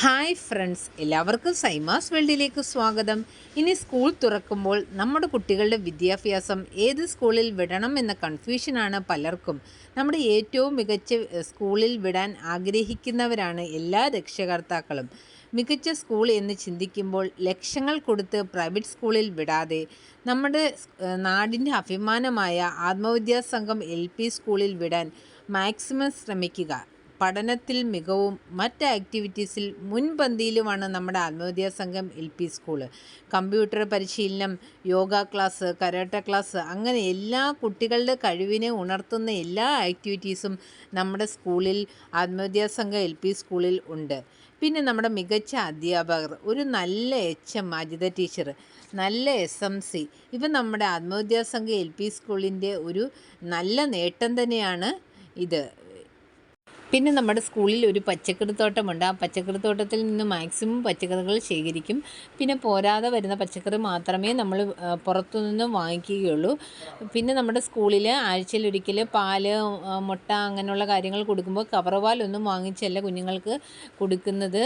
Hi friends എല്ലാവർക്കും സൈമാസ് വേൾഡിലേക്ക് സ്വാഗതം. ഇനി സ്കൂൾ തുറക്കുമ്പോൾ നമ്മുടെ കുട്ടികളുടെ വിദ്യാഭ്യാസം ഏത് സ്കൂളിൽ വിടണം എന്ന കൺഫ്യൂഷനാണ് പലർക്കും. നമ്മുടെ ഏറ്റവും മികച്ച സ്കൂളിൽ വിടാൻ ആഗ്രഹിക്കുന്നവരാണ് എല്ലാ രക്ഷകർത്താക്കളും. മികച്ച സ്കൂൾ എന്ന് ചിന്തിക്കുമ്പോൾ ലക്ഷങ്ങൾ കൊടുത്ത് പ്രൈവറ്റ് സ്കൂളിൽ വിടാതെ നമ്മുടെ നാടിന്റെ അഭിമാനമായ ആത്മവിദ്യാസംഘം എൽ പി സ്കൂളിൽ വിടാൻ മാക്സിമം ശ്രമിക്കുക. പഠനത്തിൽ മികവും മറ്റ് ആക്ടിവിറ്റീസിൽ മുൻപന്തിയിലുമാണ് നമ്മുടെ ആത്മവിദ്യാ സംഘം എൽ പി സ്കൂൾ കമ്പ്യൂട്ടർ പരിശീലനം യോഗ ക്ലാസ് കരാട്ട ക്ലാസ് അങ്ങനെ എല്ലാ കുട്ടികളുടെ കഴിവിനെ ഉണർത്തുന്ന എല്ലാ ആക്ടിവിറ്റീസും നമ്മുടെ സ്കൂളിൽ ആത്മവിദ്യാ സംഘം എൽ പി സ്കൂളിൽ ഉണ്ട്. പിന്നെ നമ്മുടെ മികച്ച അധ്യാപകർ ഒരു നല്ല എച്ച് എം അജിത ടീച്ചർ നല്ല എസ് എം സി ഇവ നമ്മുടെ ആത്മവിദ്യാസംഘ എൽ പി സ്കൂളിന്റെ ഒരു നല്ല നേട്ടം തന്നെയാണ് ഇത്. പിന്നെ നമ്മുടെ സ്കൂളിൽ ഒരു പച്ചക്കറിത്തോട്ടമുണ്ട്. ആ പച്ചക്കറിത്തോട്ടത്തിൽ നിന്ന് മാക്സിമം പച്ചക്കറികൾ ശേഖരിക്കും. പിന്നെ പോരാതെ വരുന്ന പച്ചക്കറി മാത്രമേ നമ്മൾ പുറത്തുനിന്ന് വാങ്ങിക്കുകയുള്ളൂ. പിന്നെ നമ്മുടെ സ്കൂളിൽ ആഴ്ചയിലൊരിക്കൽ പാൽ മുട്ട അങ്ങനെയുള്ള കാര്യങ്ങൾ കൊടുക്കുമ്പോൾ കവർ പാലൊന്നും വാങ്ങിച്ചല്ല കുഞ്ഞുങ്ങൾക്ക് കൊടുക്കുന്നത്.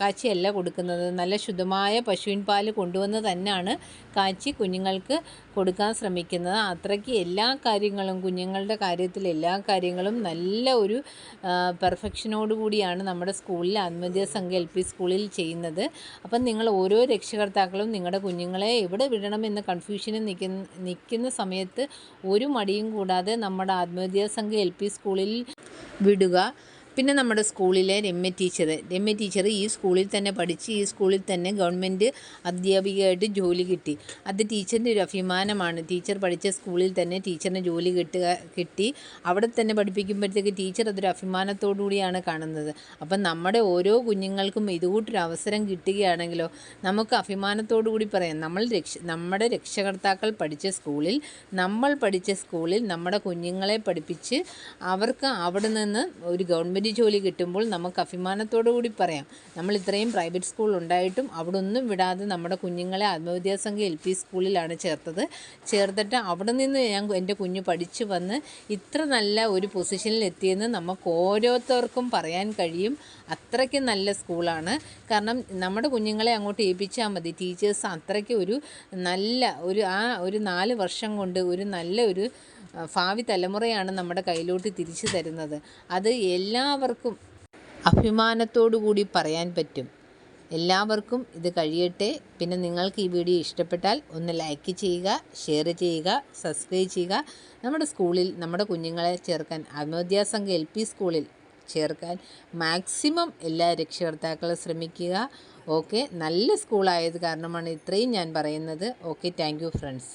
കാച്ചിയല്ല കൊടുക്കുന്നത്. നല്ല ശുദ്ധമായ പശുവിൻ പാൽ കൊണ്ടുവന്ന് തന്നെയാണ് കാച്ചി കുഞ്ഞുങ്ങൾക്ക് കൊടുക്കാൻ ശ്രമിക്കുന്നത്. അത്രയ്ക്ക് എല്ലാ കാര്യങ്ങളും കുഞ്ഞുങ്ങളുടെ കാര്യത്തിൽ എല്ലാ കാര്യങ്ങളും നല്ല ഒരു പെർഫെക്ഷനോട് കൂടിയാണ് നമ്മുടെ സ്കൂളിൽ ആത്മവിദ്യാ സംഘ എൽ പി സ്കൂളിൽ ചെയ്യുന്നത്. അപ്പം നിങ്ങൾ ഓരോ രക്ഷകർത്താക്കളും നിങ്ങളുടെ കുഞ്ഞുങ്ങളെ എവിടെ വിടണമെന്ന് കൺഫ്യൂഷനിൽ നിൽക്കുന്ന നിൽക്കുന്ന സമയത്ത് ഒരു മടിയും കൂടാതെ നമ്മുടെ ആത്മവിദ്യാ സംഘ എൽ പി സ്കൂളിൽ വിടുക. പിന്നെ നമ്മുടെ സ്കൂളിലെ രമ്യ ടീച്ചർ. രമ്യ ടീച്ചർ ഈ സ്കൂളിൽ തന്നെ പഠിച്ച് ഈ സ്കൂളിൽ തന്നെ ഗവൺമെന്റ് അധ്യാപികയായിട്ട് ജോലി കിട്ടി. അത് ടീച്ചറിന്റെ ഒരു അഭിമാനമാണ്. ടീച്ചർ പഠിച്ച സ്കൂളിൽ തന്നെ ടീച്ചറിന് ജോലി കിട്ടുക കിട്ടി. അവിടെ തന്നെ പഠിപ്പിക്കുമ്പോഴത്തേക്ക് ടീച്ചർ അതൊരു അഭിമാനത്തോടു കൂടിയാണ് കാണുന്നത്. അപ്പം നമ്മുടെ ഓരോ കുഞ്ഞുങ്ങൾക്കും ഇതുകൂട്ടൊരു അവസരം കിട്ടുകയാണെങ്കിലോ നമുക്ക് അഭിമാനത്തോടു കൂടി പറയാം. നമ്മൾ രക്ഷ നമ്മുടെ രക്ഷകർത്താക്കൾ പഠിച്ച സ്കൂളിൽ നമ്മൾ പഠിച്ച സ്കൂളിൽ നമ്മുടെ കുഞ്ഞുങ്ങളെ പഠിപ്പിച്ച് അവർക്ക് അവിടെ നിന്ന് ഒരു ഗവൺമെന്റ് ഗവൺമെന്റ് ജോലി കിട്ടുമ്പോൾ നമുക്ക് അഭിമാനത്തോടു കൂടി പറയാം. നമ്മൾ ഇത്രയും പ്രൈവറ്റ് സ്കൂൾ ഉണ്ടായിട്ടും അവിടെ ഒന്നും വിടാതെ നമ്മുടെ കുഞ്ഞുങ്ങളെ ആത്മവിദ്യാസംഘ എൽ പി സ്കൂളിലാണ് ചേർത്തത്. ചേർത്തിട്ട് അവിടെ നിന്ന് ഞാൻ എന്റെ കുഞ്ഞ് പഠിച്ചു വന്ന് ഇത്ര നല്ല ഒരു പൊസിഷനിൽ എത്തിയെന്ന് നമുക്ക് ഓരോരുത്തർക്കും പറയാൻ കഴിയും. അത്രയ്ക്ക് നല്ല സ്കൂളാണ്. കാരണം നമ്മുടെ കുഞ്ഞുങ്ങളെ അങ്ങോട്ട് ഏൽപ്പിച്ചാൽ മതി. ടീച്ചേഴ്സ് അത്രയ്ക്ക് ഒരു നല്ല ഒരു ആ ഒരു നാല് വർഷം കൊണ്ട് ഒരു നല്ല ഒരു ഭാവി തലമുറയാണ് നമ്മുടെ കയ്യിലോട്ട് തിരിച്ചു തരുന്നത്. അത് എല്ലാവർക്കും അഭിമാനത്തോടു കൂടി പറയാൻ പറ്റും. എല്ലാവർക്കും ഇത് കഴിയട്ടെ. പിന്നെ നിങ്ങൾക്ക് ഈ വീഡിയോ ഇഷ്ടപ്പെട്ടാൽ ഒന്ന് ലൈക്ക് ചെയ്യുക ഷെയർ ചെയ്യുക സബ്സ്ക്രൈബ് ചെയ്യുക. നമ്മുടെ സ്കൂളിൽ നമ്മുടെ കുഞ്ഞുങ്ങളെ ചേർക്കാൻ അമോദ്യാസംഘ എൽ പി സ്കൂളിൽ ചേർക്കാൻ മാക്സിമം എല്ലാ രക്ഷകർത്താക്കളും ശ്രമിക്കുക. ഓക്കെ നല്ല സ്കൂളായത് കാരണമാണ് ഇത്രയും ഞാൻ പറയുന്നത്. Okay thank friends